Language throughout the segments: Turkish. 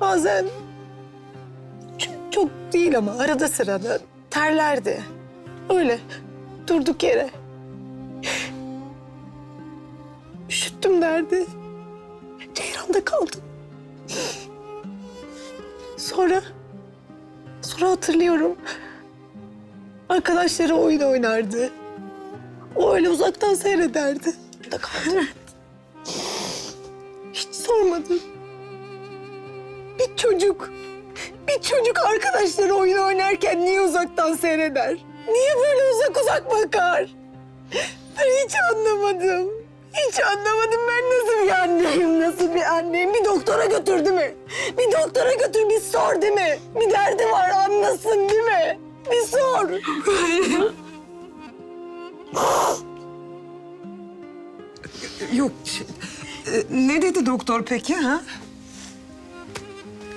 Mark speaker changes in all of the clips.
Speaker 1: Bazen çok, çok değil ama arada sırada terlerdi. Öyle durduk yere. Üşüttüm derdi. Ceyran'da kaldım. Sonra, sonra hatırlıyorum. Arkadaşları oyun oynardı. O öyle uzaktan seyrederdi. Da kaldım. Hiç sormadım. Çocuk, bir çocuk arkadaşları oyun oynarken niye uzaktan seyreder? Niye böyle uzak uzak bakar? Ben hiç anlamadım. Hiç anlamadım ben nasıl bir anneyim, nasıl bir anneyim. Bir doktora götür değil mi? Bir doktora götür, bir sor değil mi? Bir derdi var anlasın değil mi? Bir sor.
Speaker 2: Yok. şey, e, ne dedi doktor peki ha?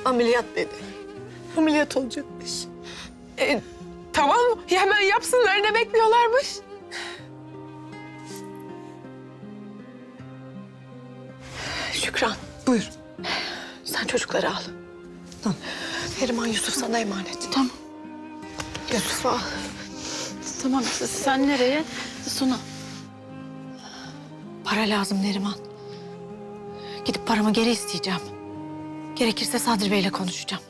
Speaker 1: Ameliyat dedi. Ameliyat olacakmış.
Speaker 3: E, tamam hemen yapsınlar ne bekliyorlarmış?
Speaker 1: Şükran,
Speaker 2: Buyur.
Speaker 1: sen çocukları al.
Speaker 2: Tamam.
Speaker 1: Neriman Yusuf sana emanet.
Speaker 4: Tamam.
Speaker 1: Yusuf'u al.
Speaker 4: Tamam sen nereye? Suna.
Speaker 1: Para lazım Neriman. Gidip paramı geri isteyeceğim. Gerekirse Sadri Bey'le konuşacağım.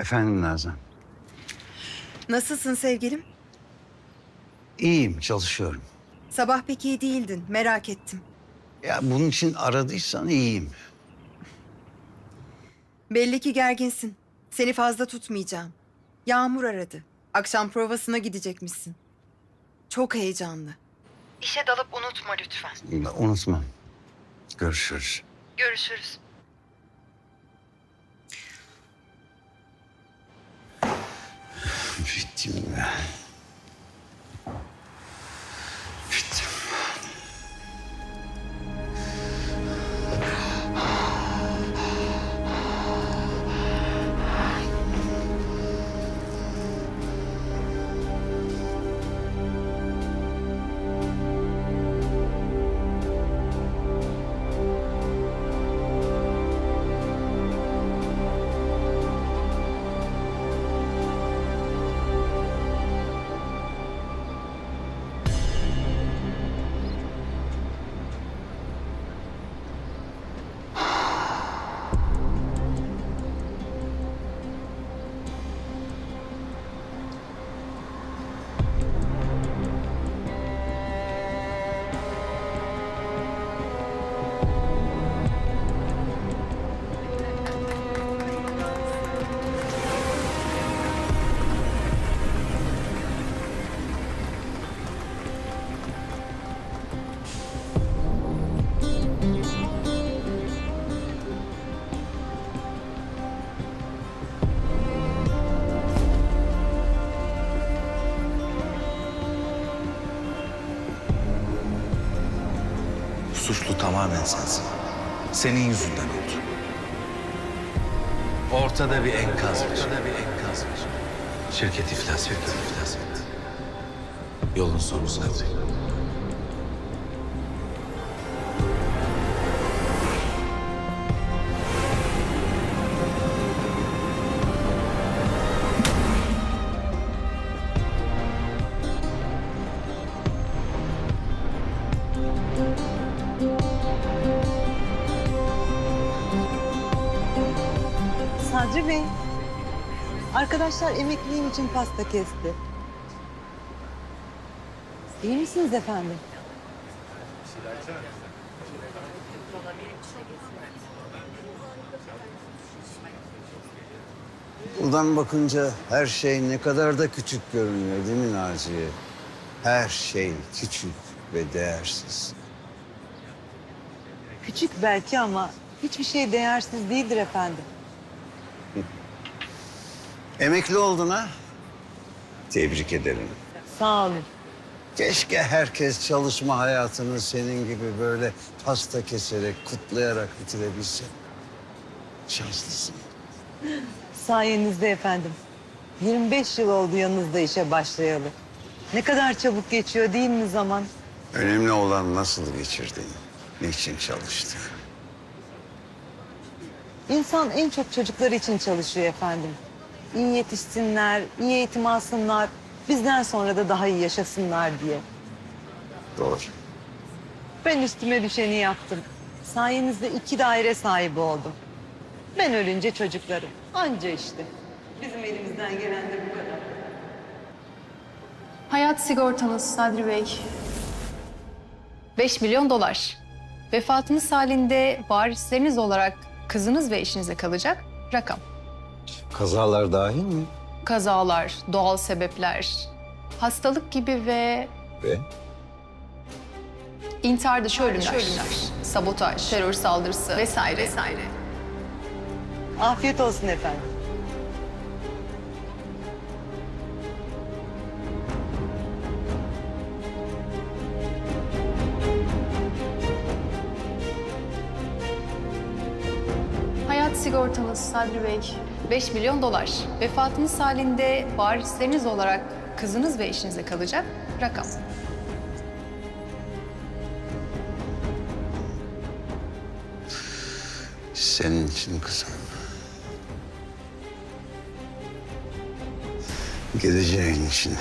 Speaker 5: Efendim Nazan.
Speaker 6: Nasılsın sevgilim?
Speaker 5: İyiyim, çalışıyorum.
Speaker 6: Sabah pek iyi değildin, merak ettim.
Speaker 5: Ya bunun için aradıysan iyiyim.
Speaker 6: Belli ki gerginsin. Seni fazla tutmayacağım. Yağmur aradı. Akşam provasına gidecekmişsin. Çok heyecanlı. İşe dalıp unutma lütfen.
Speaker 5: Unutmam. Görüşürüz.
Speaker 6: Görüşürüz.
Speaker 5: Эффективная.
Speaker 7: Suçlu tamamen sensin. Senin yüzünden oldu. Ortada bir enkaz var. Ortada bir enkaz var. Şirket iflas etti. Yolun sonu Sadri.
Speaker 8: Sadri Bey, arkadaşlar emekliliğim için pasta kesti. İyi misiniz efendim?
Speaker 5: Buradan bakınca her şey ne kadar da küçük görünüyor değil mi Naciye? Her şey küçük ve değersiz.
Speaker 8: Küçük belki ama hiçbir şey değersiz değildir efendim.
Speaker 5: Emekli oldun ha? Tebrik ederim.
Speaker 8: Sağ olun.
Speaker 5: Keşke herkes çalışma hayatını senin gibi böyle pasta keserek, kutlayarak bitirebilse. Şanslısın.
Speaker 8: Sayenizde efendim. 25 yıl oldu yanınızda işe başlayalı. Ne kadar çabuk geçiyor değil mi zaman?
Speaker 5: Önemli olan nasıl geçirdin, niçin çalıştın.
Speaker 8: İnsan en çok çocuklar için çalışıyor efendim. İyi yetişsinler, iyi eğitim alsınlar, bizden sonra da daha iyi yaşasınlar diye.
Speaker 5: Doğru.
Speaker 8: Ben üstüme düşeni yaptım. Sayenizde iki daire sahibi oldum. Ben ölünce çocuklarım. Anca işte. Bizim elimizden gelen de bu kadar.
Speaker 4: Hayat sigortanız Sadri Bey. 5 milyon dolar. Vefatınız halinde varisleriniz olarak kızınız ve eşinize kalacak rakam.
Speaker 5: Kazalar dahil mi?
Speaker 4: Kazalar, doğal sebepler, hastalık gibi ve
Speaker 5: Ve?
Speaker 4: intihar dışı ölümler, sabotaj, terör saldırısı vesaire. vesaire.
Speaker 8: Afiyet olsun efendim.
Speaker 4: Hayat sigortanız Sadri Bey. 5 milyon dolar. Vefatınız halinde varisleriniz olarak kızınız ve eşinize kalacak rakam.
Speaker 5: Senin için kızım. Geleceğin için,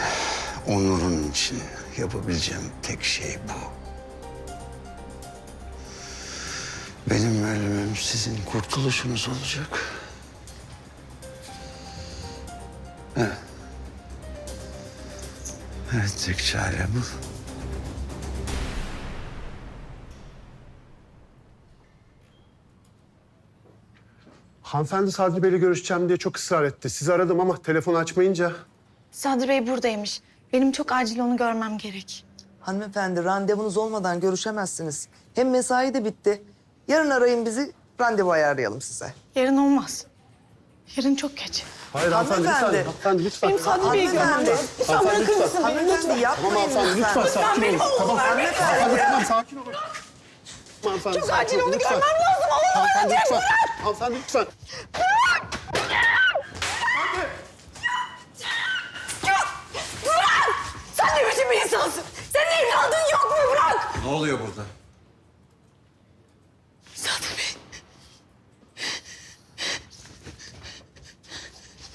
Speaker 5: onurun için yapabileceğim tek şey bu. Benim ölümüm sizin kurtuluşunuz olacak. Evet. Evet, tek çare bu.
Speaker 9: Hanımefendi Sadri Bey'le görüşeceğim diye çok ısrar etti. Sizi aradım ama telefonu açmayınca...
Speaker 1: Sadri Bey buradaymış. Benim çok acil onu görmem gerek.
Speaker 6: Hanımefendi randevunuz olmadan görüşemezsiniz. Hem mesai de bitti. Yarın arayın bizi, randevu ayarlayalım size.
Speaker 1: Yarın olmaz. Yarın çok geç.
Speaker 9: Hayır hanımefendi, lütfen.
Speaker 6: Hanımefendi.
Speaker 9: Hanımefendi lütfen.
Speaker 1: Benim Sadri Bey'i görmem
Speaker 6: Hanımefendi,
Speaker 1: lazım. Lütfen bırakır mısın beni?
Speaker 6: hanımefendi
Speaker 9: Tamam
Speaker 6: yapmayın
Speaker 9: hanımefendi
Speaker 6: lütfen.
Speaker 9: lütfen sakin olun. Tamam.
Speaker 6: Hanımefendi.
Speaker 9: Hanımefendi sakin olun. Hanımefendi,
Speaker 1: Çok
Speaker 9: sakin
Speaker 1: acil
Speaker 9: olun,
Speaker 1: onu
Speaker 9: lütfen.
Speaker 1: görmem lazım. Allah'ım
Speaker 9: Hanımefendi
Speaker 1: ölecek
Speaker 9: lütfen.
Speaker 1: Murat.
Speaker 9: Hanımefendi lütfen.
Speaker 1: Murat! Sen ne biçim bir insansın? Senin evladın yok mu Murat?
Speaker 10: Ne oluyor burada?
Speaker 1: Sadri Bey.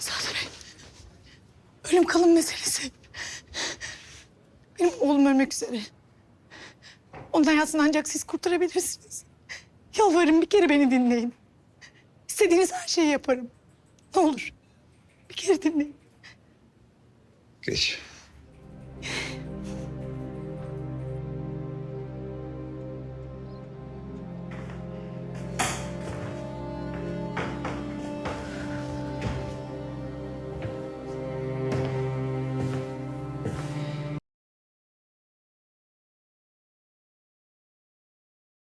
Speaker 1: Sadri Bey. Ölüm kalım meselesi. Ölmek üzere. Onun hayatını ancak siz kurtarabilirsiniz. Yalvarırım bir kere beni dinleyin. İstediğiniz her şeyi yaparım. Ne olur. Bir kere dinleyin.
Speaker 5: Geç.